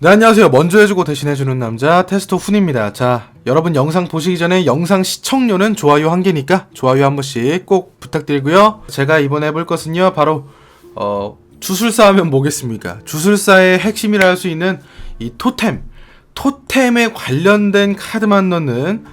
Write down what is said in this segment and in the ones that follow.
네, 안녕하세요. 먼저 해주고 대신 해주는 남자 테스터 훈입니다. 자, 여러분 영상 보시기 전에 영상 시청료는 좋아요 한 개니까 좋아요 한 번씩 꼭 부탁드리고요. 제가 이번에 해볼 것은요, 바로 어, 주술사 하면 뭐겠습니까? 주술사의 핵심이라 할 수 있는 이 토템, 토템에 관련된 카드만 넣는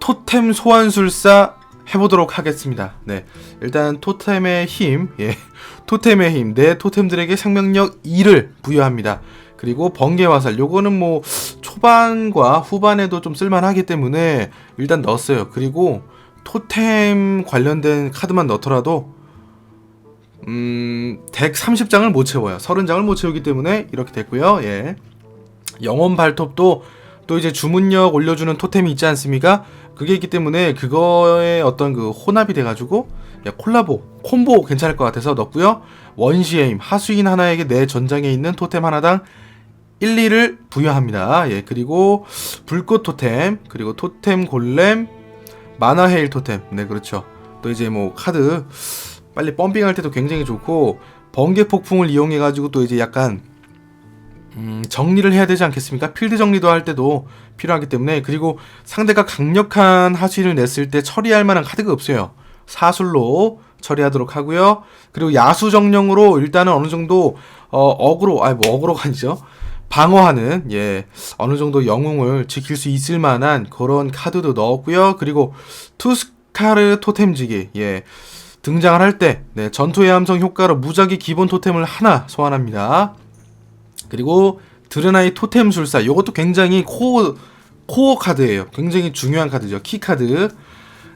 토템 소환술사 해보도록 하겠습니다. 네, 일단 토템의 힘, 예, 토템의 힘, 내 토템들에게 생명력 2를 부여합니다. 그리고 번개 화살, 요거는 뭐 초반과 후반에도 좀 쓸만하기 때문에 일단 넣었어요. 그리고 토템 관련된 카드만 넣더라도 음, 덱 30장을 못 채워요. 30장을 못 채우기 때문에 이렇게 됐고요. 예. 영혼 발톱도 또 이제 주문력 올려주는 토템이 있지 않습니까? 그게 있기 때문에 그거에 어떤 그 혼합이 돼가지고 야, 콜라보, 콤보 괜찮을 것 같아서 넣었고요. 원시의 힘, 하수인 하나에게 내 전장에 있는 토템 하나당 1, 2를 부여합니다. 예, 그리고 불꽃 토템, 그리고 토템 골렘, 마나 헤일 토템. 네, 그렇죠. 또 이제 뭐 카드 빨리 펌핑할 때도 굉장히 좋고 번개 폭풍을 이용해 가지고 또 이제 약간 음, 정리를 해야 되지 않겠습니까? 필드 정리도 할 때도 필요하기 때문에 그리고 상대가 강력한 하수인을 냈을 때 처리할 만한 카드가 없어요. 사술로 처리하도록 하고요. 그리고 야수 정령으로 일단은 어느 정도 어, 어그로 아니 뭐 어그로가 아니죠. 방어하는 예 어느 정도 영웅을 지킬 수 있을 만한 그런 카드도 넣었고요. 그리고 투스카르 토템지기 예 등장을 할 때 네, 전투의 함성 효과로 무작위 기본 토템을 하나 소환합니다. 그리고 드르나이 토템 술사 이것도 굉장히 코어 코어 카드예요. 굉장히 중요한 카드죠. 키 카드.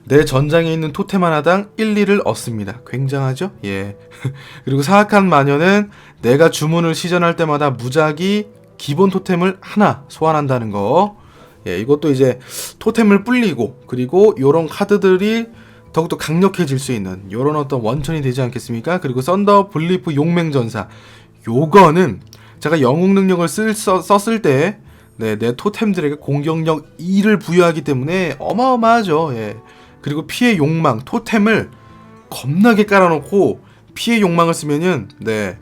내 전장에 있는 토템 하나당 1, 2를 얻습니다. 굉장하죠? 예. 그리고 사악한 마녀는 내가 주문을 시전할 때마다 무작위 기본 토템을 하나 소환한다는 거. 예, 이것도 이제 토템을 불리고 그리고 요런 카드들이 더욱더 강력해질 수 있는 요런 어떤 원천이 되지 않겠습니까? 그리고 썬더 블리프 용맹전사 요거는 제가 영웅 능력을 쓸, 써, 썼을 때 네, 내 토템들에게 공격력 2를 부여하기 때문에 어마어마하죠. 예. 그리고 피해 욕망 토템을 겁나게 깔아놓고 피해 욕망을 쓰면은 네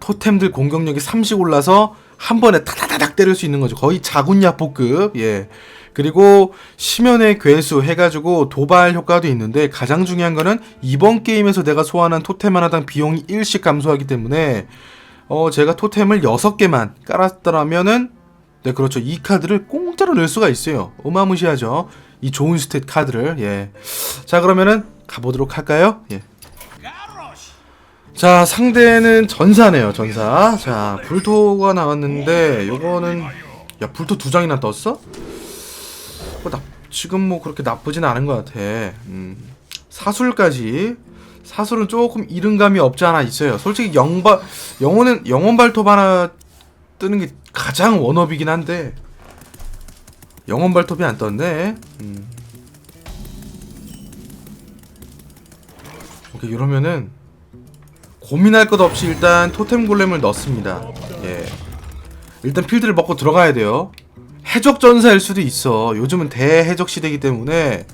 토템들 공격력이 30 올라서 한 번에 타다다닥 때릴 수 있는 거죠. 거의 자군야포급. 예. 그리고 심연의 괴수 해가지고 도발 효과도 있는데 가장 중요한 거는 이번 게임에서 내가 소환한 토템 하나당 비용이 1씩 감소하기 때문에 어 제가 토템을 6개만 깔았더라면은 네 그렇죠 이 카드를 공짜로 낼 수가 있어요 어마무시하죠 이 좋은 스탯 카드를 예자 그러면은 가보도록 할까요 예. 자 상대는 전사네요 전사. 자 불토가 나왔는데 요거는 야 불토 두 장이나 떴어? 뭐 나, 지금 뭐 그렇게 나쁘진 않은 것 같아. 음, 사술까지. 사술은 조금 이른감이 없지 않아 있어요. 솔직히 영바 영혼은 영혼 발톱 하나 뜨는 게 가장 원업이긴 한데 영혼 발톱이 안 떴네. 음. 오케이 이러면은 고민할 것 없이 일단 토템 골렘을 넣습니다. 예. 일단 필드를 먹고 들어가야 돼요. 해적 전사일 수도 있어. 요즘은 대해적 시대이기 때문에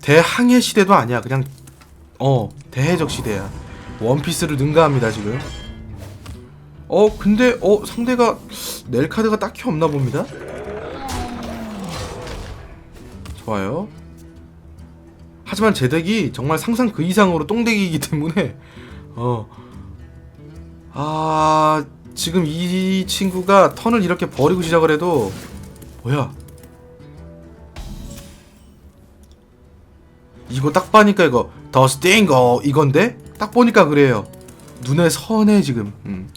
대항해 시대도 아니야. 그냥 어 대해적 시대야. 원피스를 능가합니다 지금. 어 근데 어 상대가 낼 카드가 딱히 없나 봅니다. 좋아요. 하지만 제 덱이 정말 상상 그 이상으로 똥덱이기 때문에 어. 아, 지금 이 친구가 턴을 이렇게 버리고 시작을 해도 뭐야? 이거 딱 봐니까 이거 더 스팅거 이건데 딱 보니까 그래요. 눈에 선해 지금. 음.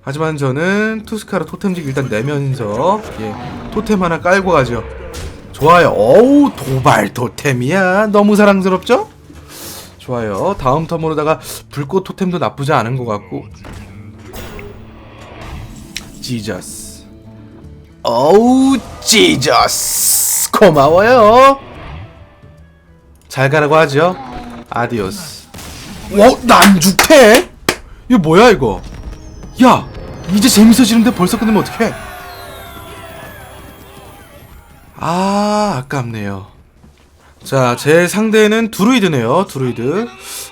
하지만 저는 투스카르 토템직 일단 내면서 예, 토템 하나 깔고 가죠. 좋아요. 어우 도발 토템이야. 너무 사랑스럽죠? 좋아요. 다음 텀으로다가 불꽃 토템도 나쁘지 않은 것 같고. 지저스. 어우, 지저스. 고마워요. 잘 가라고 하죠. 아디오스. 어, 난 죽해? 이거 뭐야, 이거? 야, 이제 재밌어지는데 벌써 끝내면 어떡해? 아, 아깝네요. 자, 제 상대는 드루이드네요. 드루이드.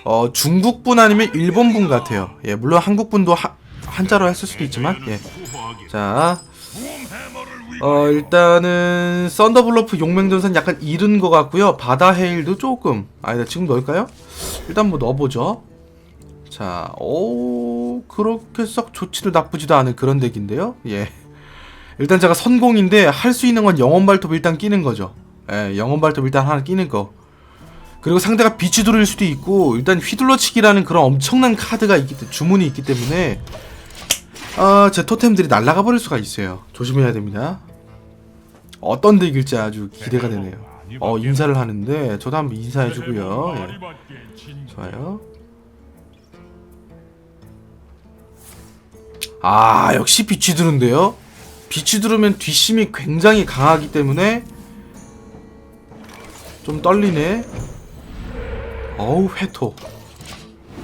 어, 중국분 아니면 일본분 같아요. 예, 물론 한국분도 하, 한자로 했을 수도 있지만, 예. 자, 어 일단은 썬더블러프 용맹전선 약간 잃은 것 같고요. 바다 헤일도 조금 아니다 지금 넣을까요? 일단 뭐 넣어보죠. 자, 오 그렇게 썩 좋지도 나쁘지도 않은 그런 덱인데요. 예. 일단 제가 선공인데 할 수 있는 건 영원 발톱 일단 끼는 거죠. 예, 영원 발톱 일단 하나 끼는 거. 그리고 상대가 비치 두를 수도 있고 일단 휘둘러치기라는 그런 엄청난 카드가 있기 때- 주문이 있기 때문에 아, 제 토템들이 날아가 버릴 수가 있어요. 조심해야 됩니다. 어떤 덱일지 아주 기대가 되네요. 어, 인사를 하는데 저도 한번 인사해 주고요. 예. 좋아요. 아, 역시 빛이 두른데요. 빛이 두르면 뒷심이 굉장히 강하기 때문에 좀 떨리네. 어우, 회토.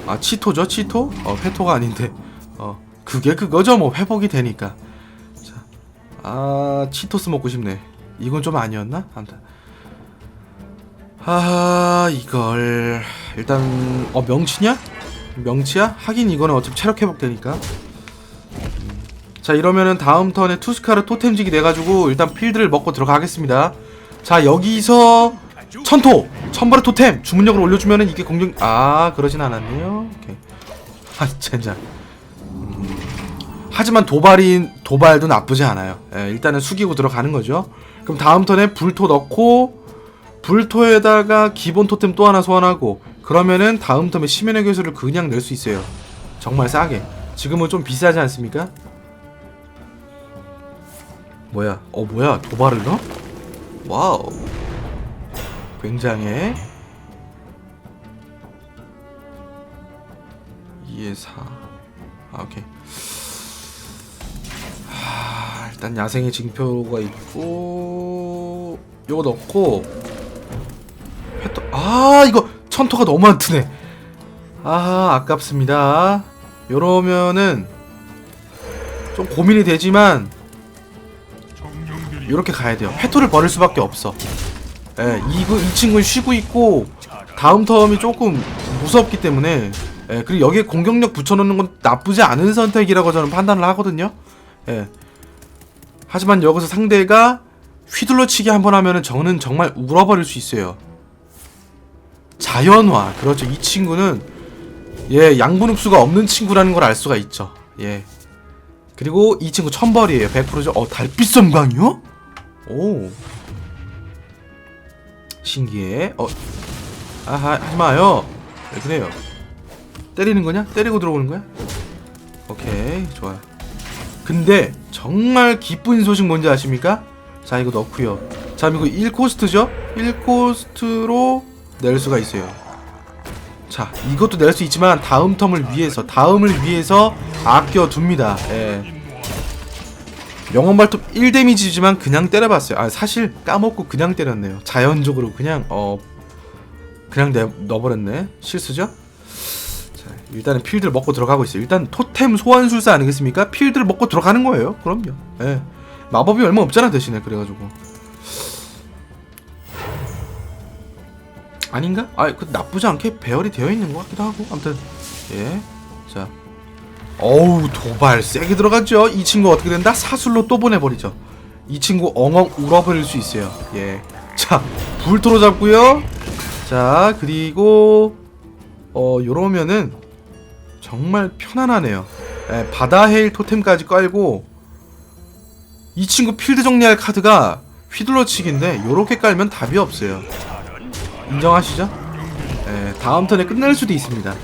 아, 치토죠, 치토? 어, 회토가 아닌데. 어, 그게 그거죠, 뭐, 회복이 되니까. 자, 아, 치토스 먹고 싶네. 이건 좀 아니었나? 아무튼. 아, 이걸. 일단, 어, 명치냐? 명치야? 하긴 이거는 어차피 체력 회복되니까. 음. 자, 이러면은 다음 턴에 투스카르 토템직이 돼가지고 일단 필드를 먹고 들어가겠습니다. 자, 여기서 천토! 천벌의 토템! 주문력을 올려주면은 이게 공격, 아, 그러진 않았네요. 오케이. 아, 젠장. 음. 하지만 도발인, 도발도 나쁘지 않아요. 예, 일단은 숙이고 들어가는 거죠. 그럼 다음 턴에 불토 넣고, 불토에다가 기본 토템 또 하나 소환하고, 그러면은 다음 턴에 심연의 괴수를 그냥 낼 수 있어요. 정말 싸게. 지금은 좀 비싸지 않습니까? 뭐야? 어, 뭐야? 도발을 넣어? 와우. 굉장해. 2에 4. 아, 오케이. 하, 일단 야생의 징표가 있고 요거 넣고 회토 아 이거 천토가 너무 안 트네 아 아깝습니다 요러면은 좀 고민이 되지만 요렇게 가야 돼요 회토를 버릴 수밖에 없어 예, 이, 이 친구는 쉬고 있고 다음 텀이 조금 무섭기 때문에 예, 그리고 여기에 공격력 붙여놓는 건 나쁘지 않은 선택이라고 저는 판단을 하거든요 예. 하지만 여기서 상대가 휘둘러치기 한번 하면은 저는 정말 울어버릴 수 있어요. 자연화. 그렇죠. 이 친구는 예, 양분 흡수가 없는 친구라는 걸 알 수가 있죠. 예. 그리고 이 친구 천벌이에요. 100%죠. 어, 달빛 섬광이요? 오. 신기해. 어. 아하, 하지 마요. 왜 그래요? 때리는 거냐? 때리고 들어오는 거야? 오케이, 좋아요. 근데 정말 기쁜 소식 뭔지 아십니까? 자 이거 넣고요 자 이거 1코스트죠? 1코스트로 낼 수가 있어요 자 이것도 낼 수 있지만 다음 텀을 위해서 다음을 위해서 아껴둡니다 예. 영원 발톱 1 데미지지만 그냥 때려봤어요 아 사실 까먹고 그냥 때렸네요 자연적으로 그냥 어 그냥 내, 넣어버렸네 실수죠? 자, 일단은 필드를 먹고 들어가고 있어요. 일단 토템 소환술사 아니겠습니까? 필드를 먹고 들어가는 거예요. 그럼요. 예. 마법이 얼마 없잖아 대신에 그래가지고. 아닌가? 아, 그 나쁘지 않게 배열이 되어 있는 것 같기도 하고. 아무튼 예. 자. 어우 도발 세게 들어갔죠. 이 친구 어떻게 된다? 사술로 또 보내버리죠. 이 친구 엉엉 울어버릴 수 있어요. 예. 자 불토로 잡고요. 자 그리고 어 요러면은 정말 편안하네요. 예, 바다 헤일 토템까지 깔고 이 친구 필드 정리할 카드가 휘둘러치기인데 요렇게 깔면 답이 없어요. 인정하시죠? 예, 다음 턴에 끝날 수도 있습니다.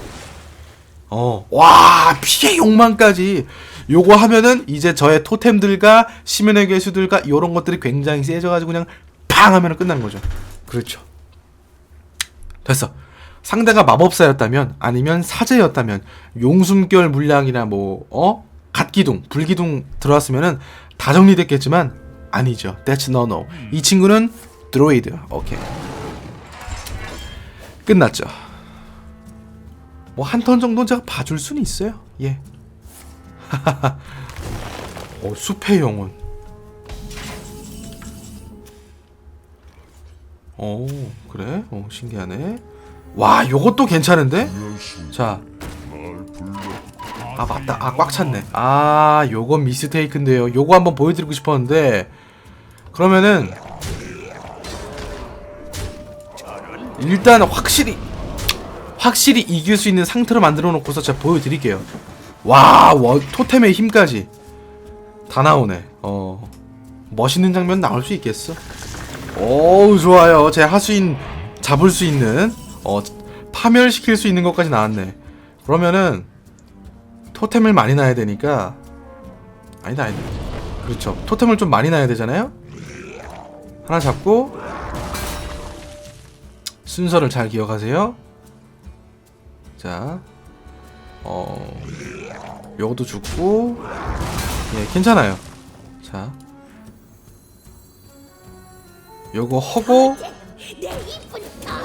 어, 와 피해 욕망까지 요거 하면은 이제 저의 토템들과 시면의 괴수들과 요런 것들이 굉장히 세져가지고 그냥 팡 하면은 끝나는 거죠. 그렇죠. 됐어. 상대가 마법사였다면 아니면 사제였다면 용숨결 물량이나 뭐 어? 갓기둥, 불기둥 들어왔으면은 다 정리됐겠지만 아니죠. That's no no. 이 친구는 드로이드. 오케이. 끝났죠. 뭐 한 턴 정도는 제가 봐줄 수는 있어요. 예. 어, 숲의 영혼. 오, 그래? 어, 신기하네. 와, 요것도 괜찮은데? 자, 아 맞다 아 꽉 찼네 아 요건 미스테이크인데요 요거 한번 보여드리고 싶었는데 그러면은 일단 확실히 확실히 이길 수 있는 상태로 만들어 놓고서 제가 보여드릴게요. 와 워, 토템의 힘까지. 다 나오네. 어 멋있는 장면 나올 수 있겠어? 어우 좋아요. 제 하수인 잡을 수 있는 어 파멸시킬 수 있는 것까지 나왔네. 그러면은 토템을 많이 놔야 되니까 아니다 아니다. 그렇죠. 토템을 좀 많이 놔야 되잖아요? 하나 잡고 순서를 잘 기억하세요 자 어... 요것도 죽고 예 괜찮아요. 자 요거 허고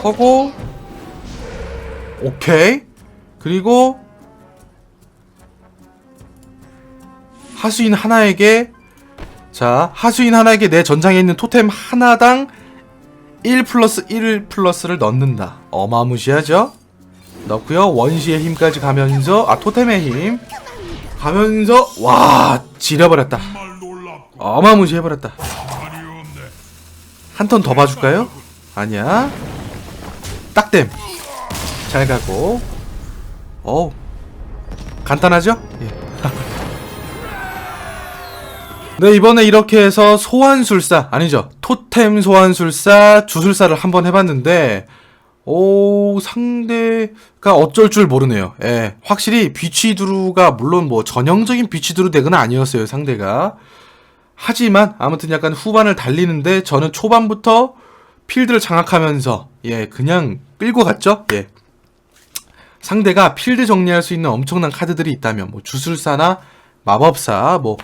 허고 오케이. 그리고 하수인 하나에게 자 하수인 하나에게 내 전장에 있는 토템 하나당 1 플러스 1 플러스를 넣는다. 어마무시하죠 넣고요. 원시의 힘까지 가면서 아 토템의 힘. 가면서 와 지려버렸다. 어마무시해버렸다. 한 턴 더 봐줄까요? 아니야. 딱댐. 잘 가고. 어우. 간단하죠? 예. 네 이번에 이렇게 해서 소환술사 아니죠. 토템 소환술사 주술사를 한번 해봤는데 오 상대가 어쩔 줄 모르네요. 예 확실히 비치두루가 물론 뭐 전형적인 비치두루 덱은 아니었어요 상대가. 하지만 아무튼 약간 후반을 달리는데 저는 초반부터 필드를 장악하면서 예 그냥 끌고 갔죠? 예. 상대가 필드 정리할 수 있는 엄청난 카드들이 있다면 뭐 주술사나 마법사 뭐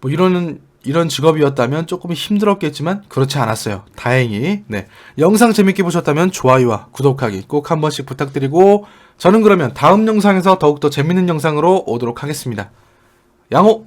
뭐 이런 이런 직업이었다면 조금 힘들었겠지만 그렇지 않았어요. 다행히. 네. 영상 재밌게 보셨다면 좋아요와 구독하기 꼭 한 번씩 부탁드리고 저는 그러면 다음 영상에서 더욱더 재밌는 영상으로 오도록 하겠습니다. 양호